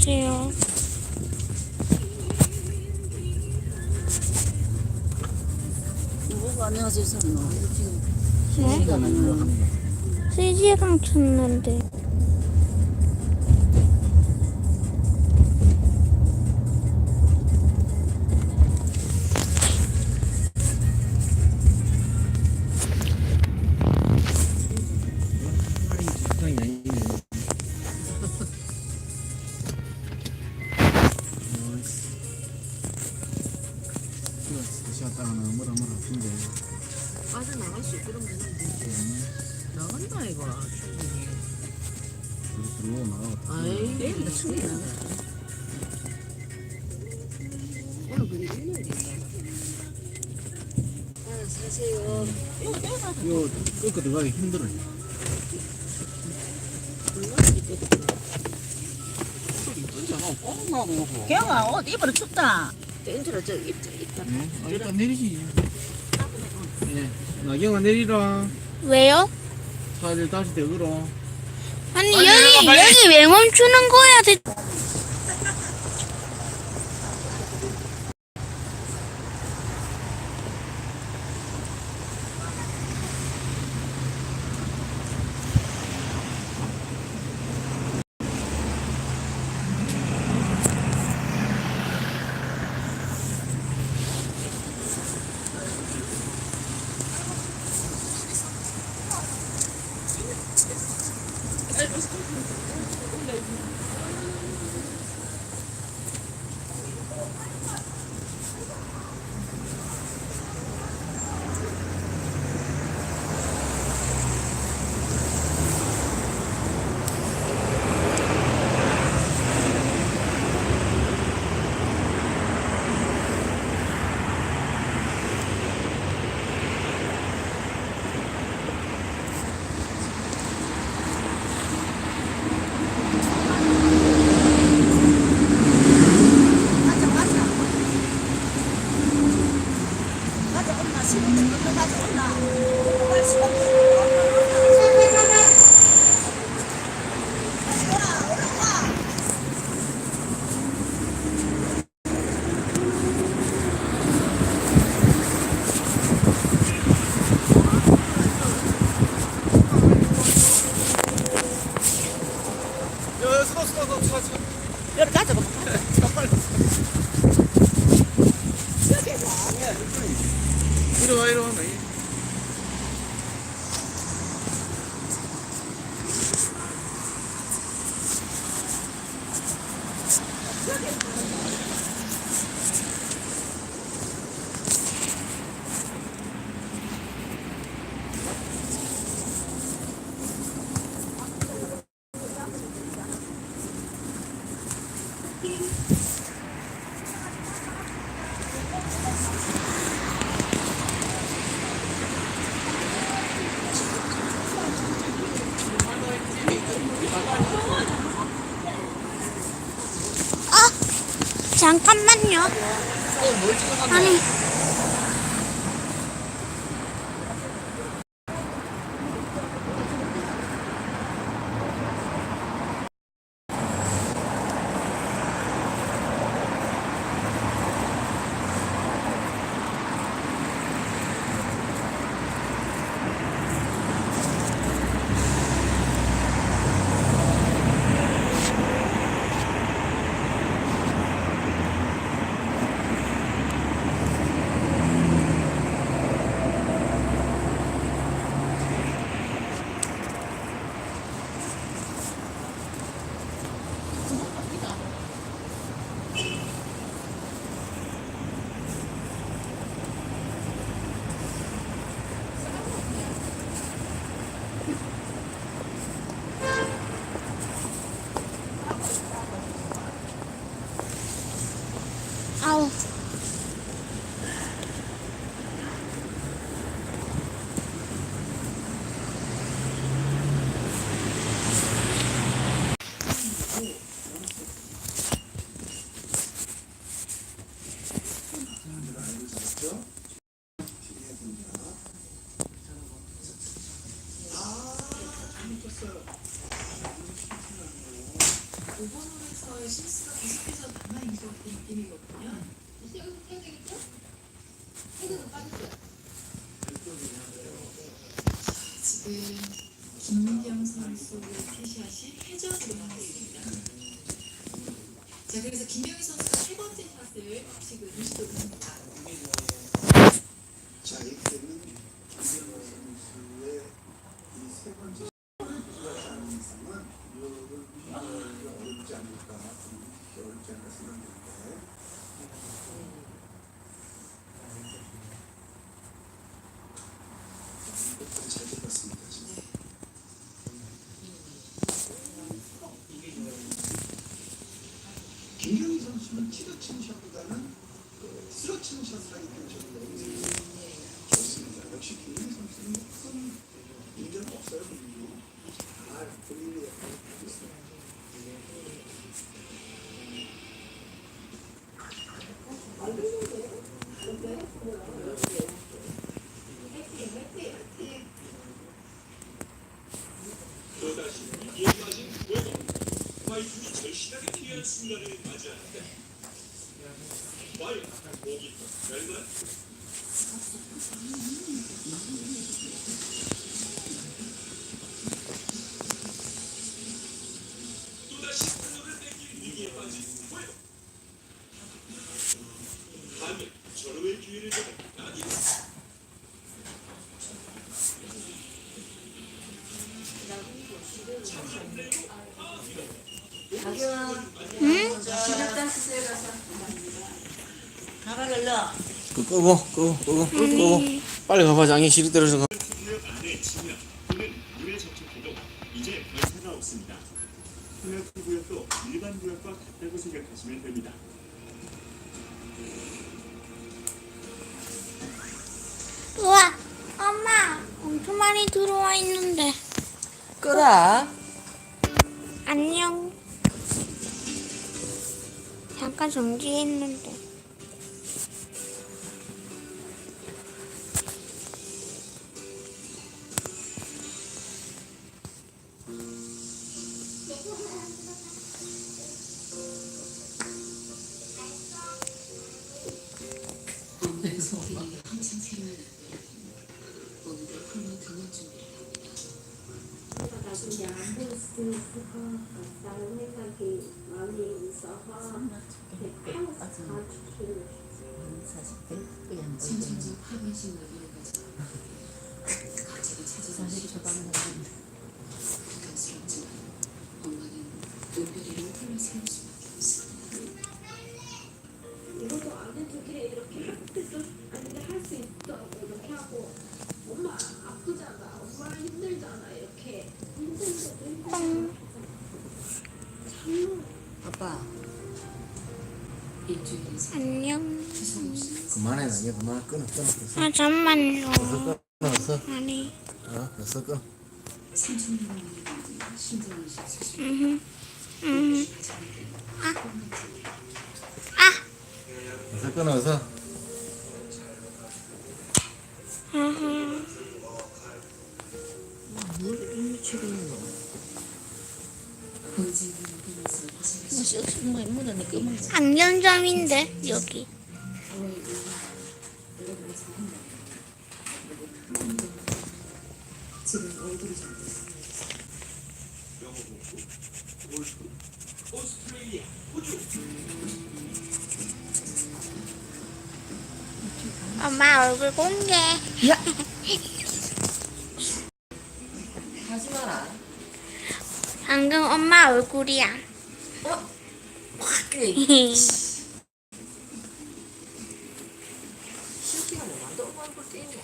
안녕하세요. 뭐가 안녕하세요 선노 지금 네? 시간 아니고 3시간 쳤는데. 이거 끄고 들어가기 힘들어 경아 옷 입으러 춥다. 땡들어 저 입자 입자 네? 아, 일단 내리시 예. 나경아 내리라 왜요? 차를 다시 대으러 아니, 여기, 여기 왜 멈추는 거야, 대가 Thanks. 잠깐만요. 아니, Então... 끄고 끄고 끄고 끄고 빨리 가봐 장이 시리 떨어져 가. 구역 일반 구역과 같다고 생각하시면 됩니다. 우와, 엄마, 엄청 많이 들어와 있는데. 끄라. 안녕. 잠깐 정지했는데. 안 해주게 이렇게 할 때도 아닌데 할 수 있어 이렇게 하고 엄마 아프잖아 엄마 힘들잖아 이렇게 힘든데도 힘들잖아 참 아빠. 일주일에서 안녕. 그만해 나 이제 그만 끊어 끊어 끊어. 아, 잠만요. 어서 끊어 어서 아니, 어 어서 끊어. 삼촌이랑 신경을 쓰시고 음, 음. 어서 끊어 어서. 아하. 본진을 보면서 고생하시고 쓱쓱 뭐 묻으니까 뭐. 안경점인데, 여기. 지금 얼굴이 좀 엄마 얼굴 공개. 하지 마라. 방금 엄마 얼굴이야. 확 그래. 얼굴 떼네.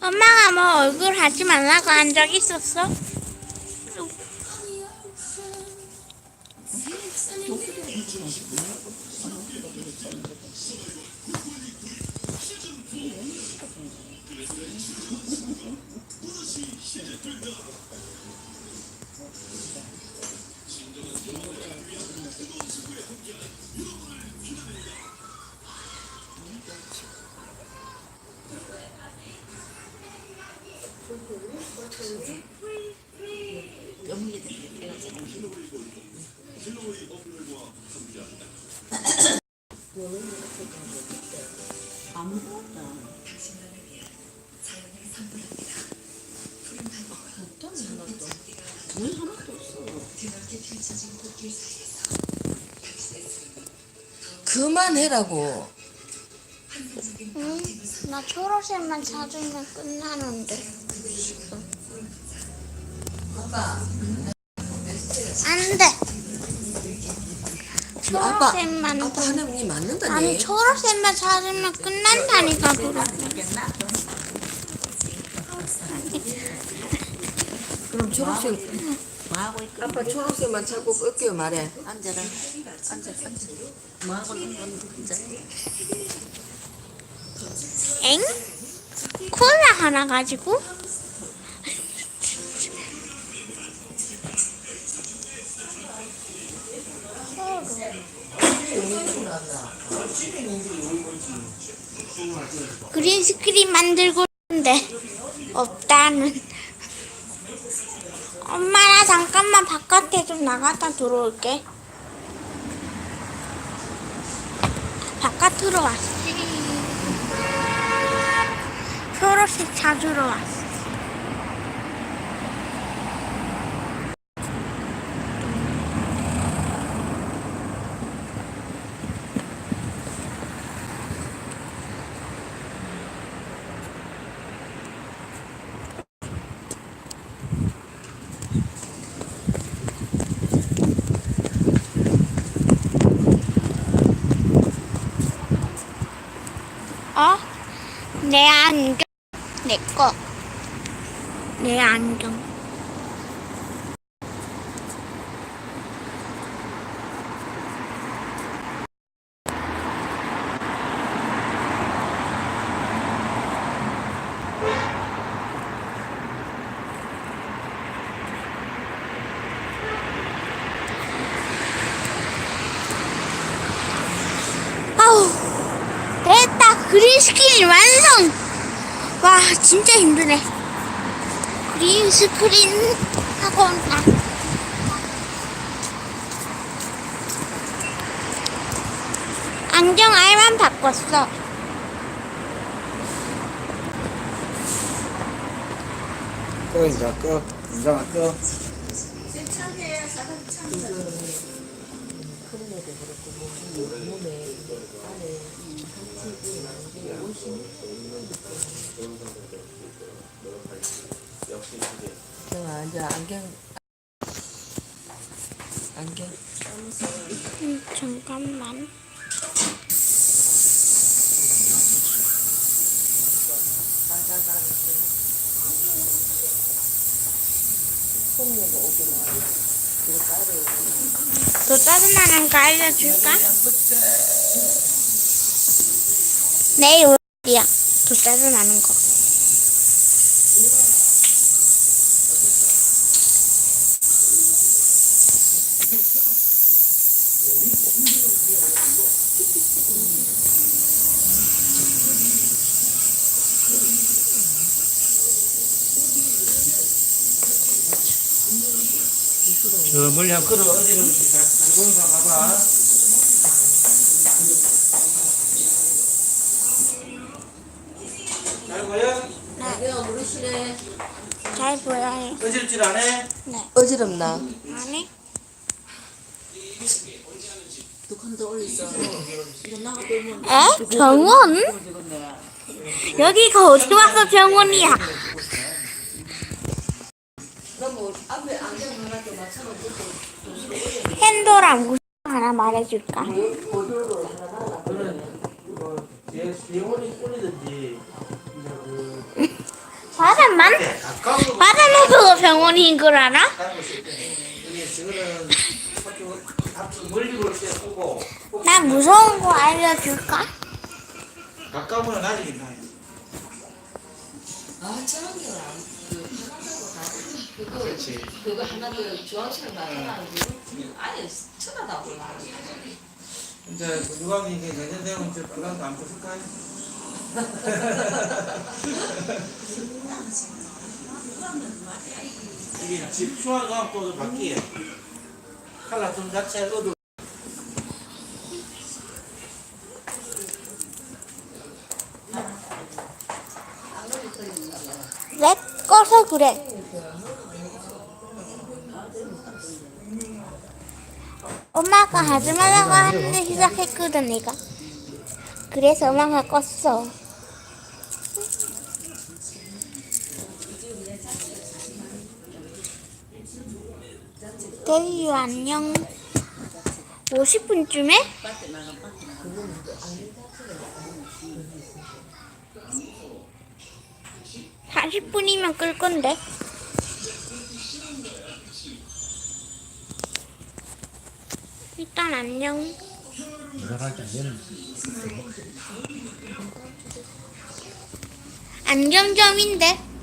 엄마가 뭐 얼굴 하지 말라고 한 적 있었어? Bu da şey, şiddet bir daha. 그만해라고. 응? 나 초록색만 찾으면 끝나는데. 아빠. 안 돼. 아빠. 초록색만. 아빠 하나님 맞는다니. 아니 초록색만 찾으면 끝난다니까 그럼. 그럼 초록색. 아빠 초록색만 찾고 끌게요 말해. 앉아라. 앉아. 엥? 콜라 하나 가지고? 그린 스크린 만들고 있는데 없다는 엄마 나 잠깐만 바깥에 좀 나갔다 들어올게 바깥으로 왔어 초록색 찾으러 왔어 어? 내 안경 내 거. 내 안경. 아우 됐다 그린 스크린 완성 와 진짜 힘드네. 그린 스크린 하고 온다 안경 알만 바꿨어. 꺼 이제 꺼. 이제 꺼 자 이제 안경. 안경. 음, 잠깐만 더 짜증나는 거 알려줄까? 내일 어디야? 더 짜증나는 거. 저 멀리 한 걸어 어디로 봐봐 잘 보여? 안경 물으시네. 잘 어질질 안 해? 어지럽나? 아니? 에? 병원? 여기가 어디 와서 병원이야? 핸도랑 무슨 하나 말해줄까? 바람만? 바람만 병원인 걸 알아? 나 무서운 거 알려줄까? 가까운 거는 나중에 나요 아 저런 안- 그 하나라고 다 그거 그렇지 그거 하나 그 주황색 나타나는 아예. 이제 그 유학이 이게 내년 되면 이제 빨간 거안 벗을까요? 이게 집 추워갖고 바뀌어 칼라 좀 자체 어두 내 꺼서 그래. 엄마가 하지 말라고 하는데 시작했거든 내가. 그래서 엄마가 껐어. 데뷔 안녕. 50분쯤에? 40분이면 끌 건데. 일단 안녕. 전화할게 안 되는. 안정점인데.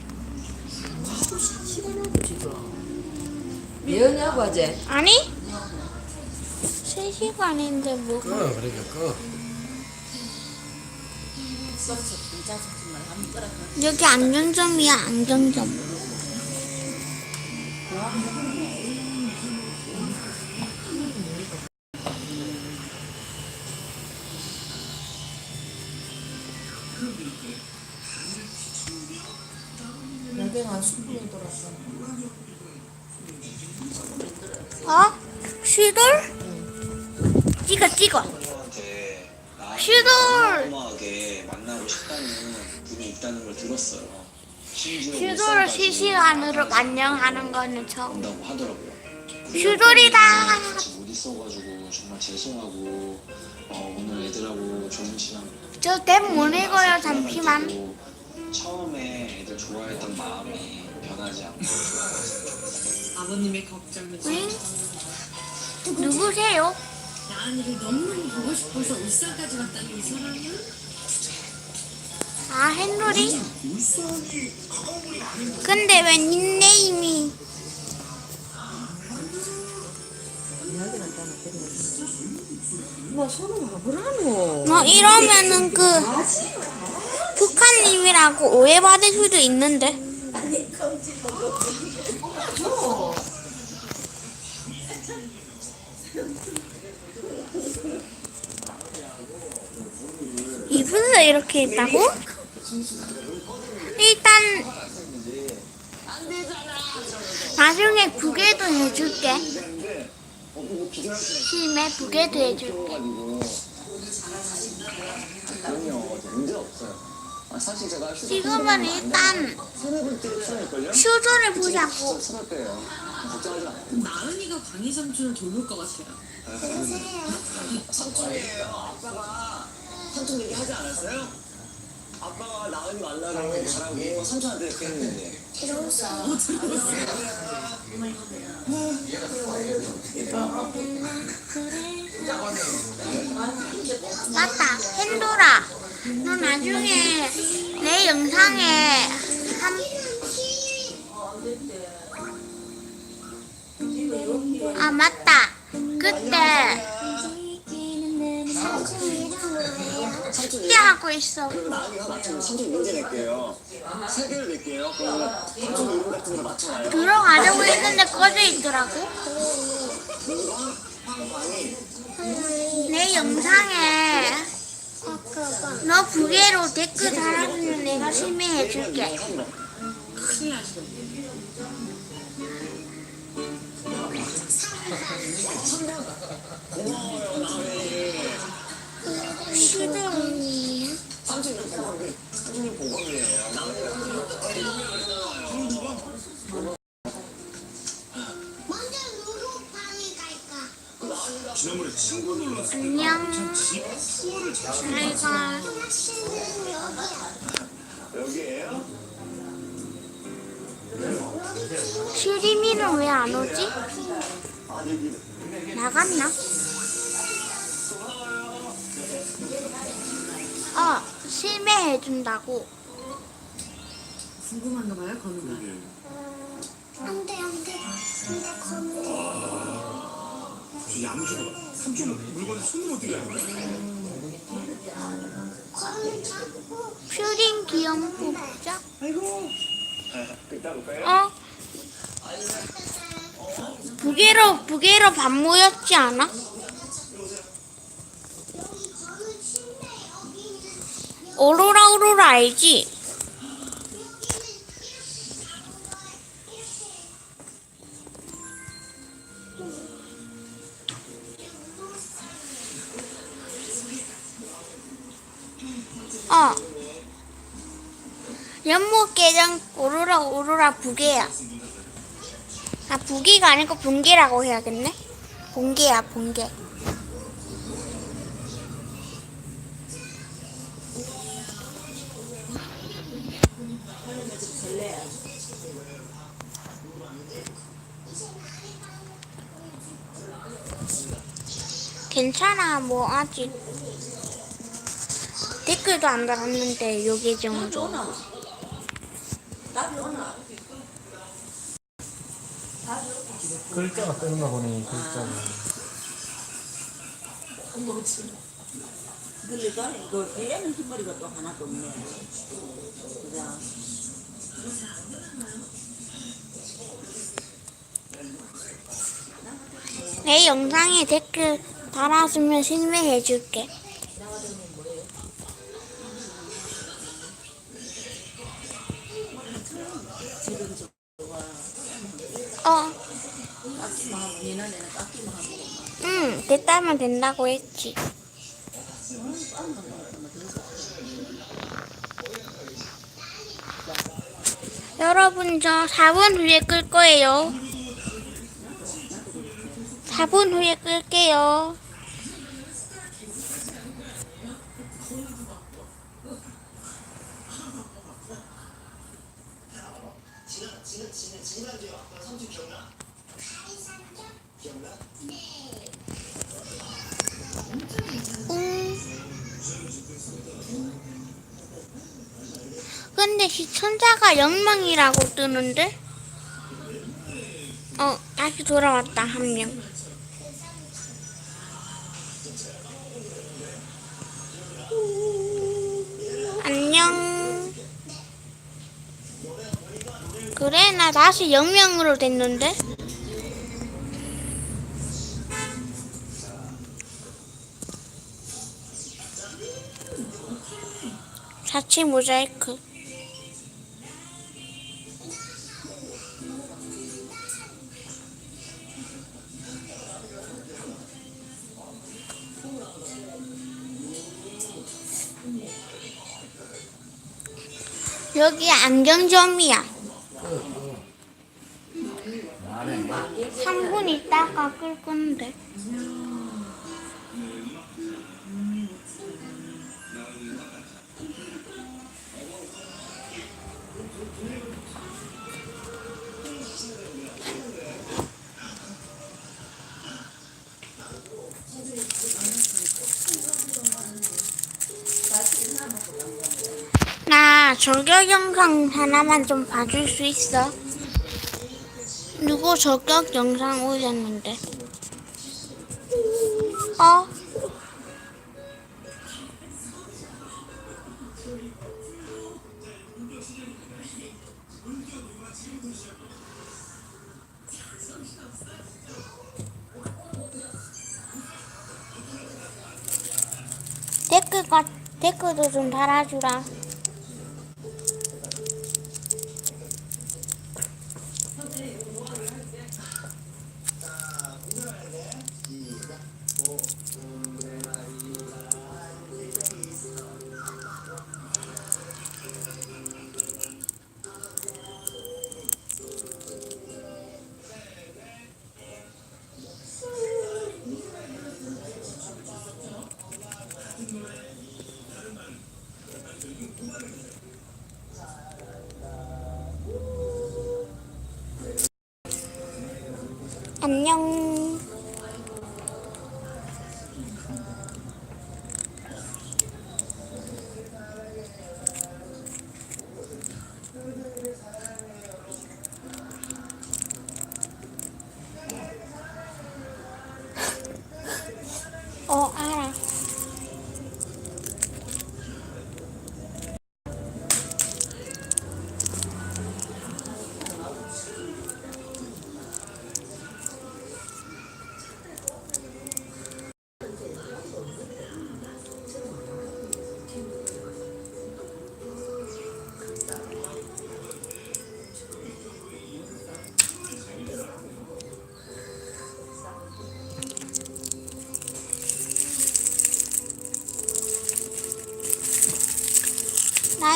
미연이하고 하지? 아니? 3시간인데 뭐. 꺼 그러니까 꺼. 여기 안정점이야, 안정점. 슈돌! 어마하게 만나고 싶다는 분이 있다는 걸 들었어요. 심지어 슈돌을 울산까지 실시간으로 안녕하는 거는 처음. 온다고 하더라고요. 슈돌이다! 같이 못 있어가지고 정말 죄송하고 어, 오늘 애들하고 좋은 시간 저댐못 읽어요, 잠시만. 처음에 애들 좋아했던 마음이 변하지 않고 아버님의 걱정이 응? 누구세요? 나은이를 너무너무 보고 싶어서 울산까지 왔다는 이 사람은? 아, 헨리? 근데 왜 닉네임이? 엄마 손은 와보라노? 뭐 이러면은 그 북한님이라고 오해받을 수도 있는데 이분도 이렇게 있다고? 일단 나중에 부계도 해줄게 심해 부계도 해줄게 지금은 일단 슈즈를 보자고. 나은이가 강희 삼촌을 돌볼 것 같아요 삼촌 얘기 하지 않았어요? 아빠가 나은이 만나러 가라고 삼촌한테 그렇게 했는데. 맞다. 헨도라. 너 나중에 내 영상에 한 아 맞다. 그때 숙제하고 있어 나은이가 맞추면 삼촌 문제 낼게요. 세 개를 낼게요. 그러면 삼촌 이름 같은 거 맞춰놔요. 들어가려고 했는데 꺼져 있더라고 내 영상에 너 부계로 댓글 달아주면 내가 나시겠네 고마워요, 친구 놀랐을 안녕 집 투어를 잘 잘가 여기에요? 슈리미는 왜 안 오지? 나갔나? 어, 실매해준다고. 궁금한가 봐요 건우가 안 돼, 안 돼. 근데 거는 양주가 삼촌 물건을 손으로 어떻게 슈링 귀염 뽑자. 아이고. 어? 부계로, 부계로 밥 모였지 않아? 오로라 오로라 알지? 연못개장 오로라 오로라 부계야. 아 부계가 아니고 본계라고 해야겠네. 본계야 본계. 괜찮아 뭐 아직 댓글도 안 달았는데 요 계정으로 답이 오나? 글자가 뜨는가 보네 글자가 뭐지? 내 영상에 댓글 달았으면 신뢰해줄게. 어. 응, 됐다면 된다고 했지. 여러분, 저 4분 후에 끌 거예요. 4분 후에 끌게요. 근데 시청자가 0명이라고 뜨는데? 어, 다시 돌아왔다, 한 명. 안녕. 그래, 나 다시 0명으로 됐는데? 자취 모자이크. 여기 안경점이야. 3분 있다가 끌 건데. 나 저격 영상 하나만 좀 봐줄 수 있어? 누구 저격 영상 올렸는데? 어? 댓글 과 댓글도 좀 달아주라.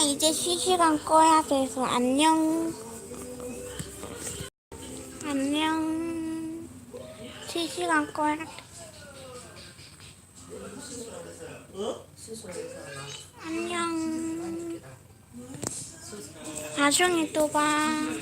이제 실시간 꺼야 돼서 안녕. 안녕. 실시간 꺼야 돼. 안녕. 나중에 또 봐.